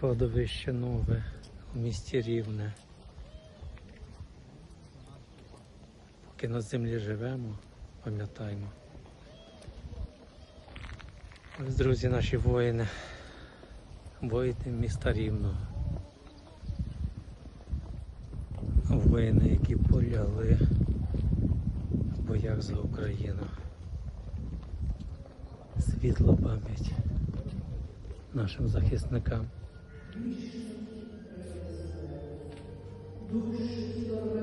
Кладовище нове у місті Рівне. Поки на землі живемо, пам'ятаємо. Ось, друзі, наші воїни. Воїни міста Рівного. Воїни, які полягли в боях за Україну. Світла пам'ять нашим захисникам. Щастя,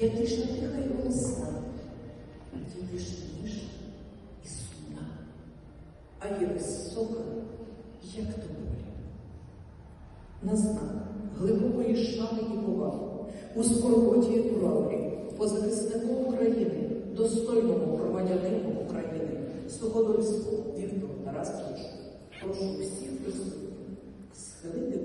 Тиша тиха й голосна, тиша ніжна і сумна, а є висока, як до. На знак глибокої шани і поваги у скорботі і правді позахиснику України, достойному громадянину України, Суходольську Віктору Тарасовичу, прошу всіх присутніх схилити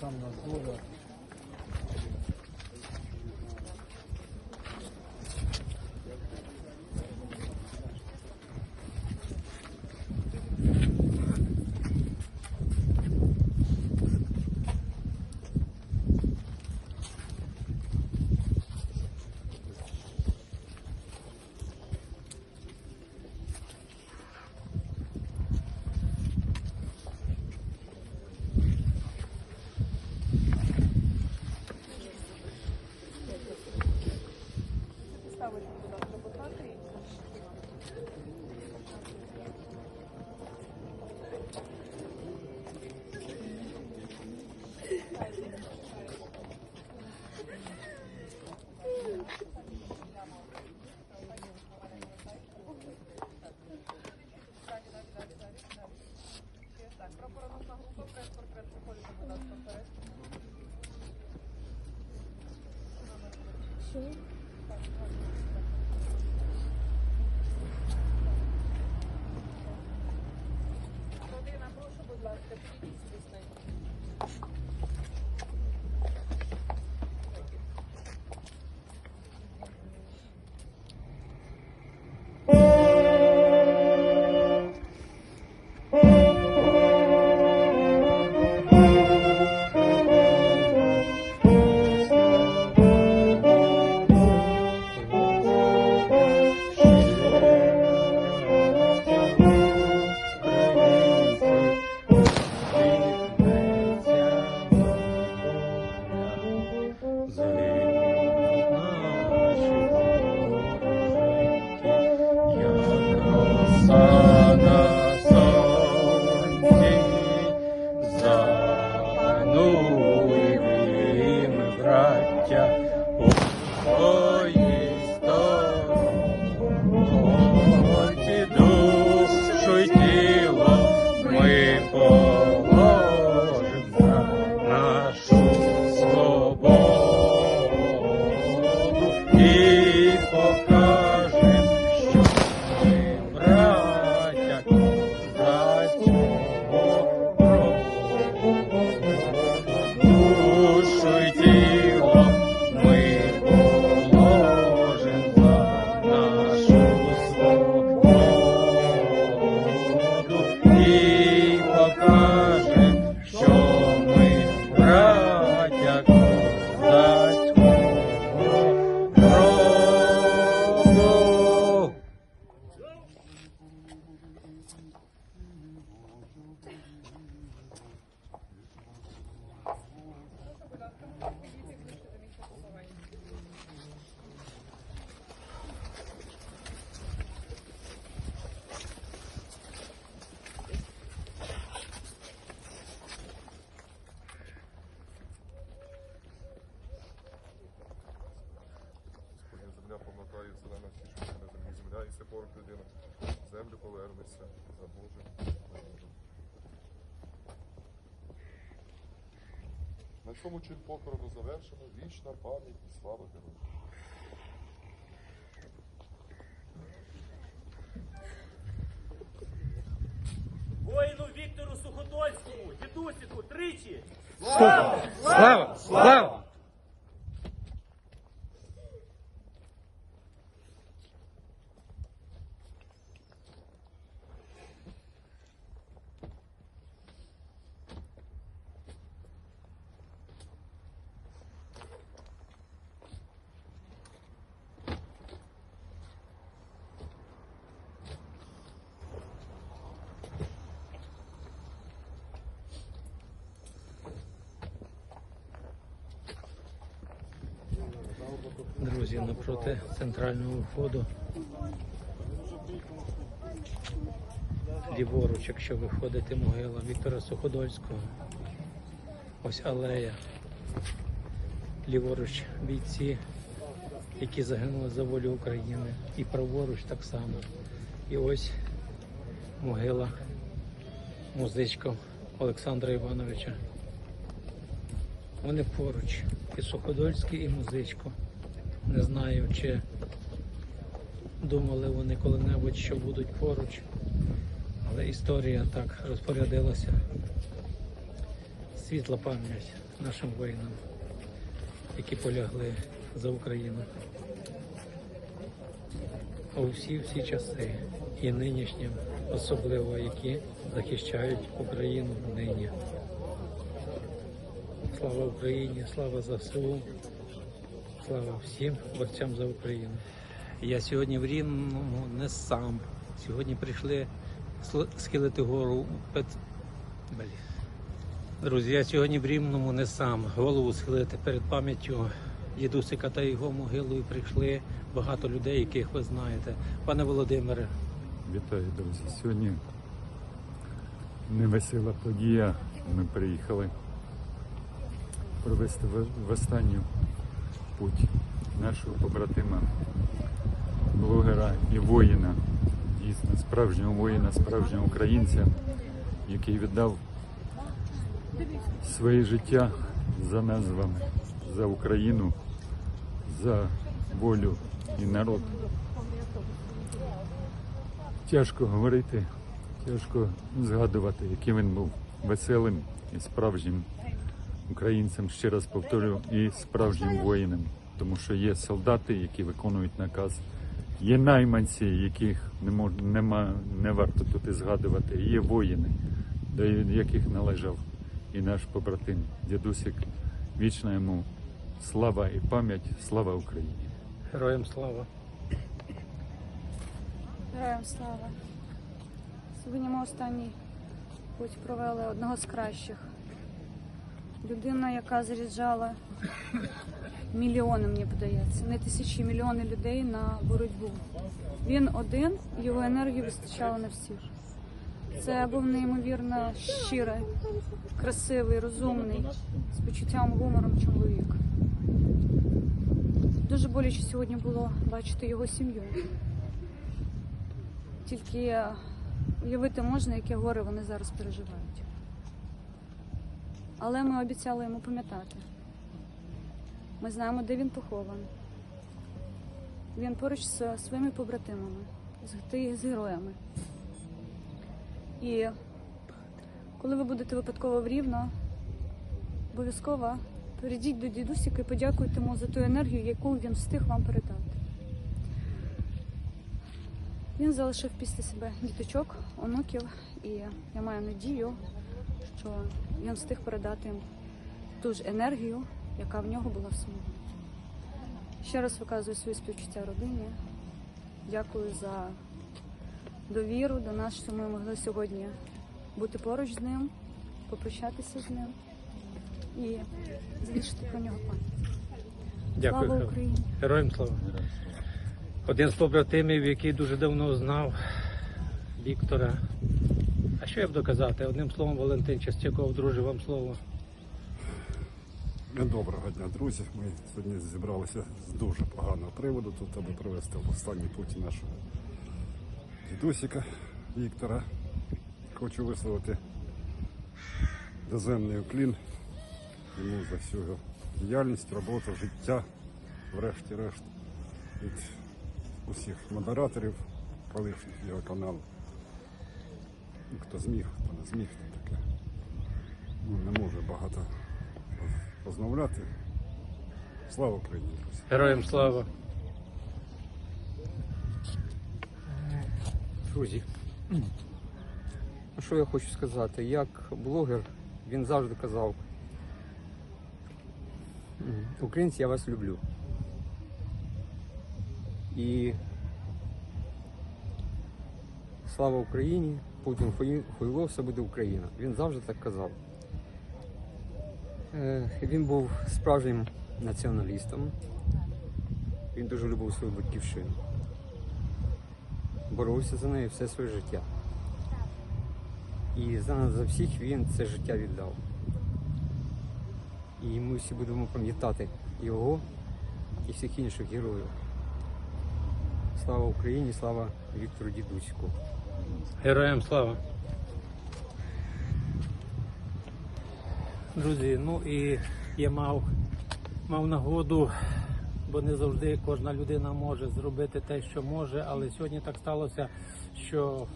там на доля. Браття, поруч людина. Землю повернеться за Божим. На цьому чин похорону завершено. Вічна пам'ять і слава героям. Воїну Віктору Суходольському, дідусику, тричі! Слава! Слава! Слава! Друзі, напроти центрального входу. Ліворуч, якщо виходите могила Віктора Суходольського. Ось алея. Ліворуч бійці, які загинули за волю України. І праворуч так само. І ось могила музичка Олександра Івановича. Вони поруч. І Суходольський, і музичко. Не знаю, чи думали вони коли-небудь, що будуть поруч. Але історія так розпорядилася світла пам'ять нашим воїнам, які полягли за Україну. У всі всі часи і нинішнім, особливо які захищають Україну нині. Слава Україні, слава ЗСУ, слава всім борцям за Україну. Я сьогодні в Рівному не сам. Сьогодні прийшли схилити гору. Друзі, я сьогодні в Рівному не сам. Голову схилити перед пам'яттю дідусика та його могилою прийшли багато людей, яких ви знаєте. Пане Володимире, Вітаю, друзі. Сьогодні невесела подія. Ми приїхали провести в останню путь нашого побратима, блогера і воїна, дійсно справжнього воїна, справжнього українця, який віддав своє життя за нас з вами, за Україну, за волю і народ. Тяжко говорити, тяжко згадувати, яким він був веселим і справжнім українцем, ще раз повторю, і справжнім воїном. Тому що є солдати, які виконують наказ, є найманці, яких не мож, нема, не варто тут і згадувати, є воїни, до яких належав і наш побратим дідусик. Вічна йому слава і пам'ять, слава Україні! героям слава! Героям слава. Сьогодні ми останній путь провели одного з кращих. Людина, яка заряджала мільйони, мені подається, не тисячі мільйони людей на боротьбу. Він один, його енергії вистачало на всіх. Це був неймовірно щирий, красивий, розумний, з почуттям гумором чоловік. Дуже боляче сьогодні було бачити його сім'ю. Тільки уявити можна, яке горе вони зараз переживають. Але ми обіцяли йому пам'ятати. Ми знаємо, де він похований. Він поруч з своїми побратимами, з, героями. І коли ви будете випадково в Рівно, обов'язково перейдіть до дідусіка і подякуйте йому за ту енергію, яку він встиг вам передати. Він залишив після себе діточок, онуків, і я маю надію, що він встиг передати їм ту ж енергію, яка в нього була в самому. Ще раз виказую свої співчуття родині. Дякую за довіру до нас, що ми могли сьогодні бути поруч з ним, попрощатися з ним і залишити про нього пам'ять. Дякую. Слава Україні! Героям слава! Один з побратимів, який дуже давно знав Віктора. Що я буду казати? Одним словом, Валентин Частяков, друже, вам слово. Доброго дня, друзі. Ми сьогодні зібралися з дуже поганого приводу тут, аби привезти в останній путь нашого дідусіка Віктора. Хочу висловити доземний уклін йому за всю його діяльність, роботу, життя, врешті-решт, від усіх модераторів, колишніх його каналу. Ну, Хто зміг, хто не зміг, то таке. Ну, не може багато розмовляти. Слава Україні, друзі! Героям слава! Друзі, що я хочу сказати? Як блогер, він завжди казав, українці, я вас люблю. І слава Україні, Путін хуй- хуйло, все буде Україна. Він завжди так казав. Е, Він був справжнім націоналістом. Він дуже любив свою батьківщину боровся за нею все своє життя. І за нас за всіх він це життя віддав. І ми всі будемо пам'ятати його і всіх інших героїв. Слава Україні, слава Віктору Дідуську. Героям слава! Друзі, ну і я мав, мав нагоду, бо не завжди кожна людина може зробити те, що може, але сьогодні так сталося, що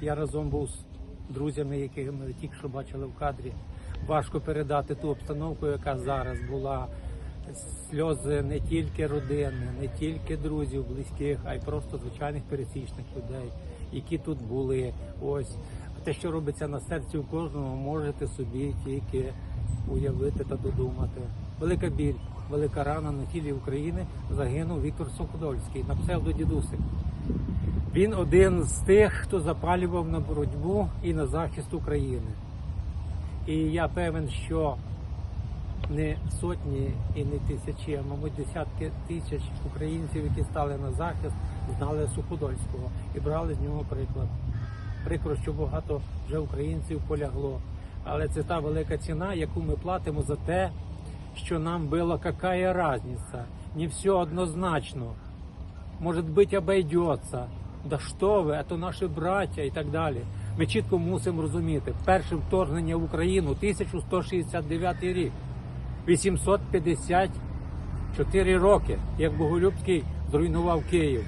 я разом був з друзями, яких ми тільки що бачили в кадрі. важко передати ту обстановку, яка зараз була. Сльози не тільки родини, не тільки друзів, близьких, а й просто звичайних пересічних людей, які тут були. Ось те, що робиться на серці у кожного, можете собі тільки уявити та додумати. Велика біль, велика рана на тілі України загинув Віктор Сокодольський на псевдодідусик. Він один з тих, хто запалював на боротьбу і на захист України. І я певен, що не сотні і не тисячі, а мабуть десятки тисяч українців, які стали на захист, знали Суходольського і брали з нього приклад. Прикро, що багато вже українців полягло. Але це та велика ціна, яку ми платимо за те, що нам було какая разница. Не все однозначно. Может быть, обойдется. Да що ви, це наші браття і так далі. Ми чітко мусимо розуміти, перше вторгнення в Україну 1169 рік, 854 роки, як Боголюбський зруйнував Київ.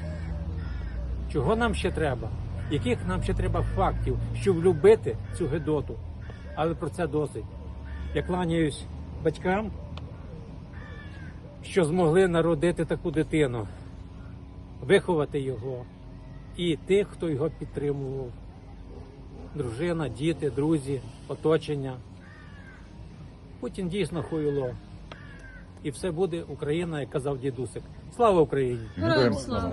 Чого нам ще треба? Яких нам ще треба фактів, щоб влюбити цю гедоту? Але про це досить. Я кланяюсь батькам, що змогли народити таку дитину, виховати його і тих, хто його підтримував. Дружина, діти, друзі, оточення. Путін дійсно хуйло. І все буде Україна, як казав дідусик. Слава Україні! Героям слава!